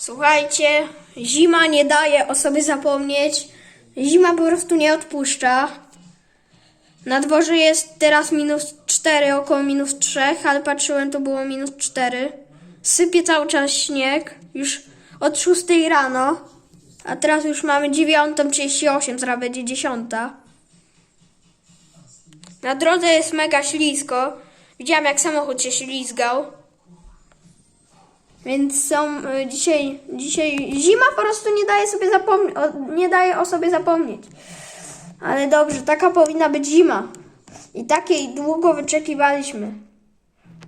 Słuchajcie, zima nie daje o sobie zapomnieć. Zima po prostu nie odpuszcza. Na dworze jest teraz minus 4, około minus 3, ale patrzyłem, to było minus 4. Sypie cały czas śnieg, już od 6 rano, a teraz już mamy 9.38, zaraz będzie 10. Na drodze jest mega ślisko. Widziałam, jak samochód się ślizgał. Więc są y, dzisiaj, dzisiaj zima po prostu nie daje sobie zapomnieć, nie daje o sobie zapomnieć. Ale dobrze, taka powinna być zima. I takiej długo wyczekiwaliśmy.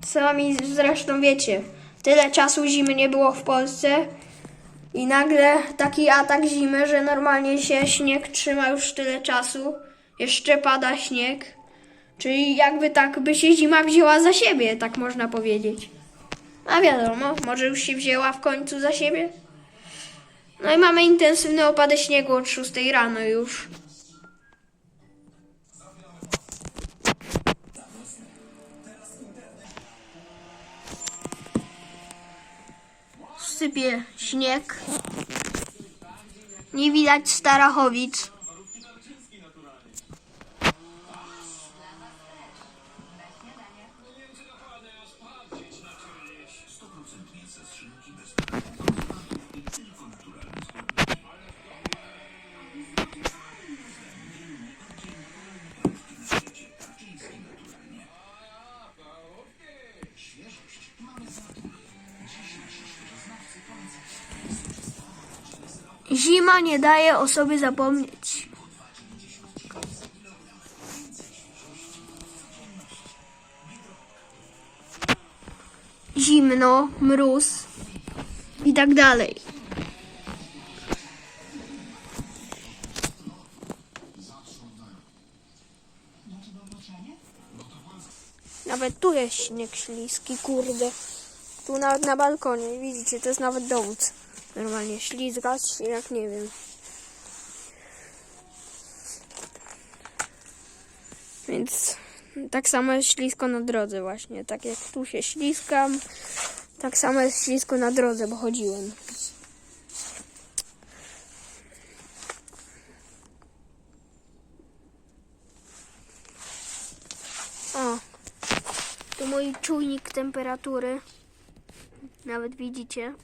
Sami zresztą wiecie, tyle czasu zimy nie było w Polsce i nagle taki atak zimy, że normalnie się śnieg trzyma już tyle czasu. Jeszcze pada śnieg. Czyli jakby tak by się zima wzięła za siebie, tak można powiedzieć. A wiadomo, może już się wzięła w końcu za siebie. No i mamy intensywne opady śniegu od 6 rano już. Sypie śnieg. Nie widać Starachowic. Zima nie daje o sobie zapomnieć. Zimno, mróz i tak dalej. Nawet tu jest śnieg śliski, kurde. Tu nawet na balkonie, widzicie, to jest nawet dowód. Normalnie ślizgać, jak nie wiem. Więc tak samo jest ślisko na drodze właśnie. Tak jak tu się śliskam, tak samo jest ślisko na drodze, bo chodziłem. O, tu mój czujnik temperatury. Nawet widzicie.